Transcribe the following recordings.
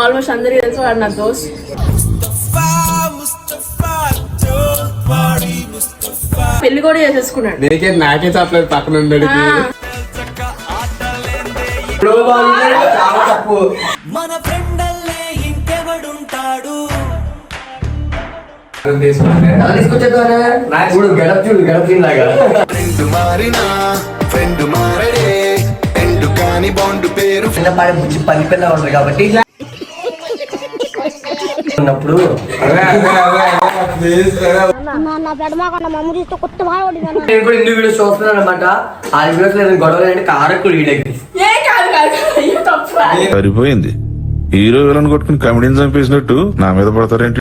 Almost అందరికీ తెలుసు వాడు నా దోస్త్. పెళ్ళి కూడా చేసేసుకున్నాడు. నీకే నాకే చెప్పలేదు పక్కన ఉండడు ఆ, చాలా తప్పు మన ఫ్రెండల్లే ఇంకెవడుంటాడు? గడప చూడు గడప లాగా. ఫ్రెండ్ మారినా ఫ్రెండ్ మారడే ఎండు కాని బాండ్ పేరు చిన్న పాడే బుజ్జి పల్లి పిల్ల ఉంటుంది కాబట్టి ఉన్నప్పుడు నేను కూడా వీడియోస్ చూస్తున్నాను అనమాట ఆ వీడియోస్ గొడవలు అంటే కారకుడు వీడియోకి సరిపోయింది. హీరో విలన్ కొట్టుకుని కమెడీని చంపేసినట్టు నా మీద పడతారేంటి?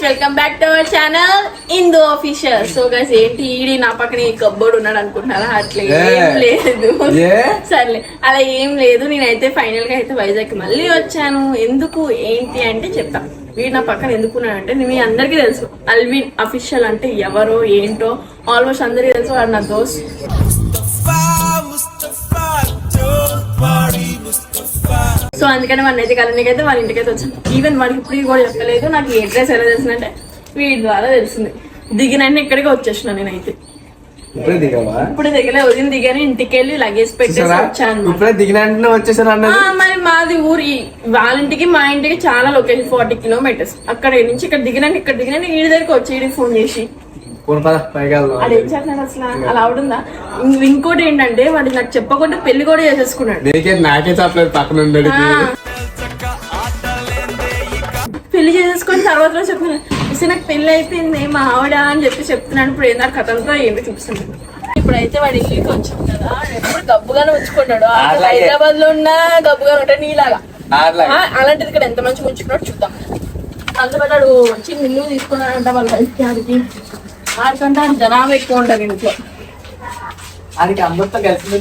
Guys welcome back to our channel Indu official so guys ఏంటి ఈడి నా పక్కన ఈ కబ్బోర్డ్ ఉన్నాడు అనుకుంటున్నారా? అట్లా ఏం లేదు. సర్లే అలా ఏం లేదు. నేనైతే ఫైనల్గా అయితే వైజాగ్ మళ్ళీ వచ్చాను. ఎందుకు ఏంటి అంటే చెప్తా. వీడు నా పక్కన ఎందుకున్నాడంటే మీ అందరికీ తెలుసు. అల్విన్ అఫీషియల్ అంటే ఎవరో ఏంటో ఆల్మోస్ట్ అందరికీ తెలుసు. వాడు నా దోస్త్. సో అందుకని వాడిని అయితే కలనీకైతే వాళ్ళ ఇంటికైతే వచ్చాను. ఈవెన్ వాడికి ఇప్పుడు కూడా చెప్పలేదు. నాకు ఈ అడ్రస్ ఎలా తెలిసిందంటే వీడి ద్వారా తెలిసింది. దిగినంటే ఇక్కడికి వచ్చేసిన నేనైతే. ఇప్పుడే దిగావా? ఇప్పుడు దిగలే. ఉదయం దిగాను ఇంటికి వెళ్ళి లగేజ్ పెట్టేసి వచ్చాను ఇప్పుడే దిగిన వచ్చేసాను మరి మాది ఊరి వాళ్ళ ఇంటికి మా ఇంటికి చాలా లొకేషన్ ఫార్టీ కిలోమీటర్స్ అక్కడ నుంచి ఇక్కడ దిగినాక ఇక్కడ దిగినాక ఈడి దగ్గరికి వచ్చి ఈడికి ఫోన్ చేసి. అది ఏం చేస్తున్నాడు అసలు? అలా ఆవిడుందా? ఇంక- ఇంకోటి ఏంటంటే వాడు నాకు చెప్పకుండా పెళ్ళి కూడా చేసేసుకున్నాడు. నీకే నాకే చెప్పలేదు పక్కన ఉండడు. పెళ్ళి చేసేసుకొని తర్వాత రోజు చెప్తున్నాను "మిస్, నాకు పెళ్ళి అయిపోయింది మా ఆవిడ అని చెప్పి చెప్తున్నాను. ఇప్పుడు ఏందా కథంతో ఏంటో చూపిస్తున్నాను ఇప్పుడైతే వాడి ఇంటికి వచ్చాం కదా ఎప్పుడు గబ్బుగానే ఉంచుకున్నాడు. హైదరాబాద్లో ఉన్నా గబ్బుగా ఉంటాడు నీలాగా. అలాంటిది ఇక్కడ ఎంత మంచిగా ఉంచుకున్నాడు చూద్దాం. వాడు వచ్చి నిల్లు తీసుకున్నాడంట వాళ్ళ ఆడికి ఆడికంటే ఆడ జనాభా ఎక్కువ ఉంటారు ఇంట్లో. అది అందరితో కలిసి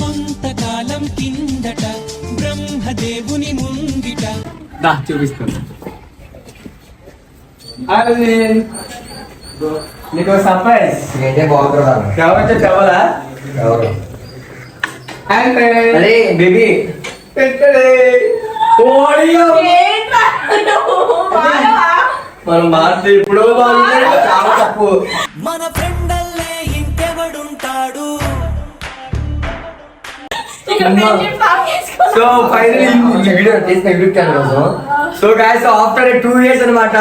కొంతకాలం కిందట బ్రహ్మదేవుని ముంగిట దా చూపిస్తాను. అది నీకు సర్ప్రైజ్ ఏంటే బాగుంటున్నాను. కావచ్చు అంటే అరే బేబీ. మనం మాట ఇప్పుడు చాలా తప్పు. మన ఫ్రెండల్లే ఇంకెవడుంటాడు. సో ఫైనలీ వీడియో తీసిన YouTube channel so guys after two years అన్నమాట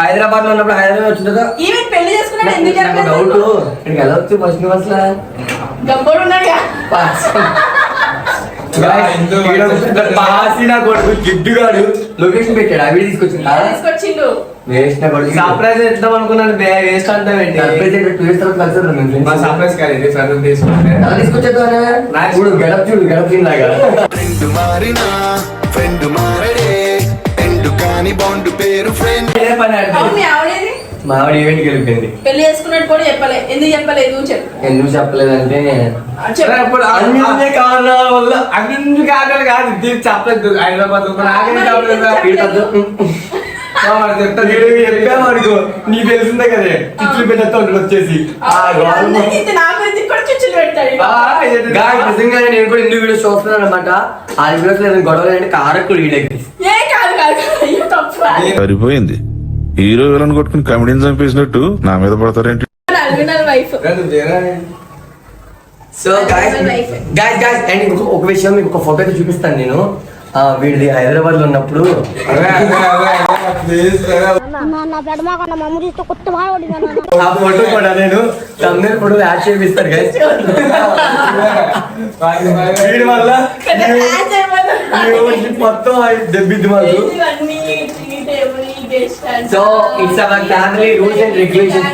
హైదరాబాద్లో ఉన్నప్పుడు హైదరాబాద్ వచ్చిన తర్వాత ఈవెన్ పెళ్ళి చేసుకున్నాడు ఎందుకు చెప్పలేదు డౌట్ ఇక్కడికి వెళ్ళొచ్చు ఫస్ట్ అసలు గబ్బోడు ఉన్నాడు పాసిన కొడుకు జిడ్డుగాడు లొకేషన్ పెట్టాడు అవి తీసుకొచ్చింది తీసుకొచ్చిండు. వేస్ట్ నా కొడుకు. సర్ప్రైజ్ ఇద్దాం అనుకున్నాను వేస్ట్ అంతా పెట్టి. సర్ప్రైజ్ అయితే టూ ఇయర్స్ తర్వాత కలిసి మా. సర్ప్రైజ్ కాదు ఇది ఫ్రెండ్ తీసుకుంటే. ఎలా తీసుకొచ్చేద్దామనే? చూడు గడప చూడు గడప లాగా. ఫ్రెండ్ మారినా ఫ్రెండ్ మారడే కాని బాండ్ పేరు ఫ్రెండ్ మీ ఆవిడ ఈవెంట్కి వెళ్ళిపోయింది. పెళ్ళి చేసుకున్నట్టు కూడా చెప్పలే. ఎందుకు చెప్పలేదు చెప్పు. ఎందుకు చెప్పలేదంటే చెప్పు. అప్పుడు అన్ని కారణాల వల్ల అన్ని కారణాలు కాదు. చెప్పలేదు. హైదరాబాద్ లో నాకేం చెప్పలేదు వీడితో ఆ, వాడు చెప్తా వీడు చెప్పాము అనుకో నీకు తెలిసిందే కదే వచ్చేసి. నా చుచ్చులు ఇది- గాయస్ నిజంగానే నేను కూడా ఎన్ని వీడియోస్ చూస్తున్నాను అనమాట ఆ వీడియోస్ అంటే కారకుడు వీడియోకి సరిపోయింది. హీరో విలన్ కొట్టుకుని కమెడీని చంపేసినట్టు నా మీద పడతారేంటి. So guys guys guys and ఇంకొక ఒక విషయం మీకు ఒక ఫోటో అయితే చూపిస్తాను నేను. వీడిది హైదరాబాద్లో ఉన్నప్పుడు ఆ ఫోటో కూడా నేను తమిళ ఫోటో యాడ్ చేపిస్తాను గైస్ వీడి వల్ల ఈ ఊరికి మొత్తం దెబ్బిద్ది మాకు. It's our family rules and regulations.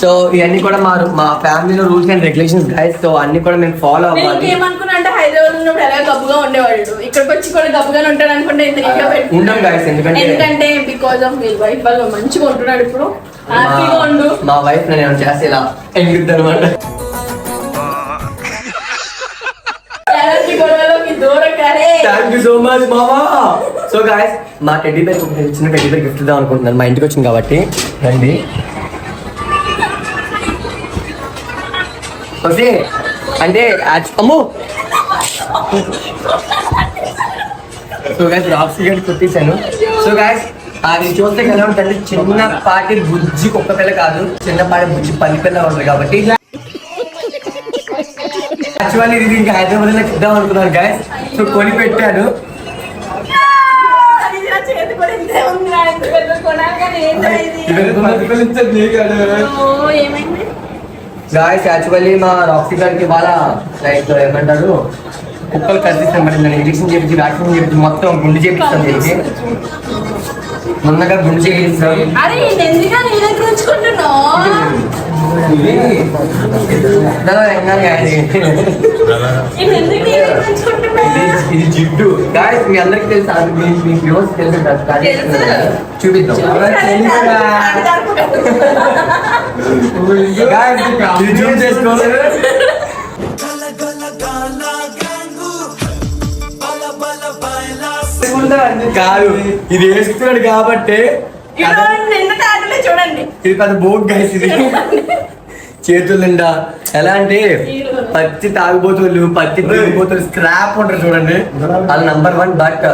So ఇవన్నీ కూడా మా మా ఫ్యామిలీలో rules and regulations guys so అన్ని కూడా మేము ఫాలో అవ్వాలి. హైదరాబాద్ ఉన్నప్పుడు ఎలా గబ్బుగా ఉండేవాడు? ఇక్కడికి వచ్చి కూడా గబ్బుగానే ఉంటాడు అనుకుంటే ఇంత నీట్గా పెట్టుకున్నాడు. ఉండం guys, ఎందుకంటే- ఎందుకంటే బికాస్ ఆఫ్ మీ వైఫ్ వాళ్ళు మంచిగా ఉంటున్నాడు ఇప్పుడు. హ్యాపీగా ఉండు. మా- వైఫ్ నేను చేస్తే ఇలా ఎంగుద్ది అనమాట సో మచ్ మామా సో గాయస్ మా టెడ్డీ బేర్ చిన్న టెడ్డీ బేర్ గిఫ్ట్ ఇద్దాం అనుకుంటున్నాను. మా ఇంటికి వచ్చింది కాబట్టి. రండి. ఓకే అంటే అమ్మో సో గాయస్ రాక్సీ గడి కొట్టేశాను. సో గాయస్ అది చూస్తే ఎలా ఉంటుంది చిన్న పాటి బుజ్జి కుక్క పిల్ల కాదు. చిన్న పాటి బుజ్జి పల్లి పిల్ల ఉంటుంది కాబట్టి. యాక్చువల్లీ ఇది ఇంకా హైదరాబాద్లో ఇద్దాం అనుకున్నాను గాయస్ సో కొని పెట్టాను ఏమైంది? గాయస్ యాక్చువల్లీ మా రాక్సీ గారికి వాళ్ళ లైక్ ఏమంటారు కుక్కలు కనిపిస్తాను మరి నేను ఇంజక్షన్ చేపించి వ్యాక్సిన్ చేపించి మొత్తం గుండు చేపిస్తాను చేసి ముందుగా గుండు చేపిస్తాం ఇది. జిడ్డు. గాయస్ మీ అందరికి తెలుసు అది మీ మీ వ్యూవర్స్ తెలుసు. చూపిద్దాం. జూమ్ కాదు. ఇది వేసుకున్నాడు కాబట్టి చూడండి. ఇది పెద్ద బోట్ గైస్ ఇది. చేతులు నిండా. ఎలా అంటే పత్తి తాగుబోతులు పత్తి తాగుబోతులు స్క్రాప్ ఉంటారు చూడండి. అది నంబర్ వన్ బట్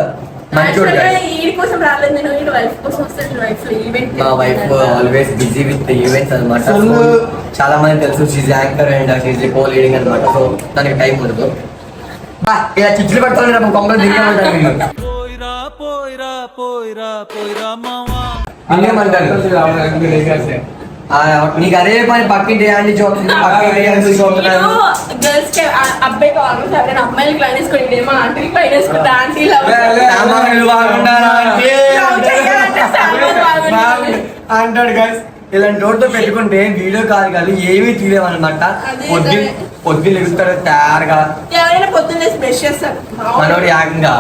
మా wife always busy with events అనమాట చాలా మంది తెలుసు she's anchor and she's co leading అనమాట సో దానికి టైం ఉండదు. ఇలా చిచ్చులు పెడతాను పోయిరా పోయిరా పోయిరా పోయిరా మావా. నీకు అదే పని పక్కింటి అంటే? అంటాడు గైస్ ఇలాంటి డోర్తో పెట్టుకుంటే వీడియో కాల్ కాదు ఏమీ తీయలేమన్నమాట. అదే పొద్దు. పొద్దున్న ఎగుతాడు తయారుగా ఎవరైనా పొద్దున్న మనోడు ఏకంగా.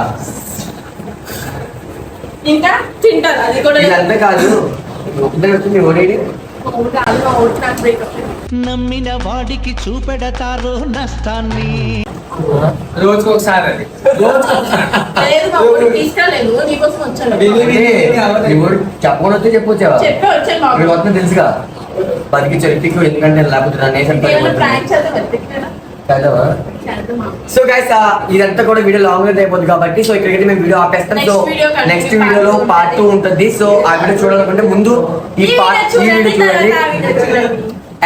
ఇంకా తింటారు. అది కూడా ఇదంతా కాదు. నమ్మిన వాడికి చూపెడతారు నష్టాన్ని. రోజుకి ఒకసారి అది చెప్పకుండా వస్తే చెప్పొచ్చావా చెప్పి వచ్చాను తెలుసుగా. బతికి చెట్టికి ఎందుకంటే లేకపోతే సో గైస్ ఇదంతా కూడా వీడియో లాంగ్ లెంత్ అయిపోతుంది కాబట్టి సో ఇక్కడికి మేము వీడియో ఆపేస్తాం. సో నెక్స్ట్ వీడియోలో పార్ట్ టూ ఉంటుంది. సో ఆ వీడియో చూడాలనుకుంటే ముందు ఈ పార్ట్ ఈ వీడియో చూడండి.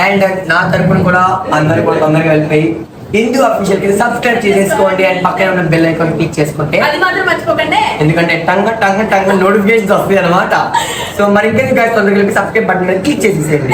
అండ్ నా తరపున కూడా అందరు కూడా తొందరగా వెళ్ళిపోయి హిందూ అఫీషియల్కి సబ్స్క్రైబ్ చేసేసుకోండి. అండ్ పక్కన ఉన్న బెల్ ఐకాన్ క్లిక్ చేసుకుంటే అది మాత్రం మర్చిపోకండి. ఎందుకంటే టంగ టంగ టంగ నోటిఫికేషన్ వస్తాయి అనమాట సో మరి వెళ్ళి సబ్స్క్రైబ్ బటన్ మీద క్లిక్ చేసేసేయండి.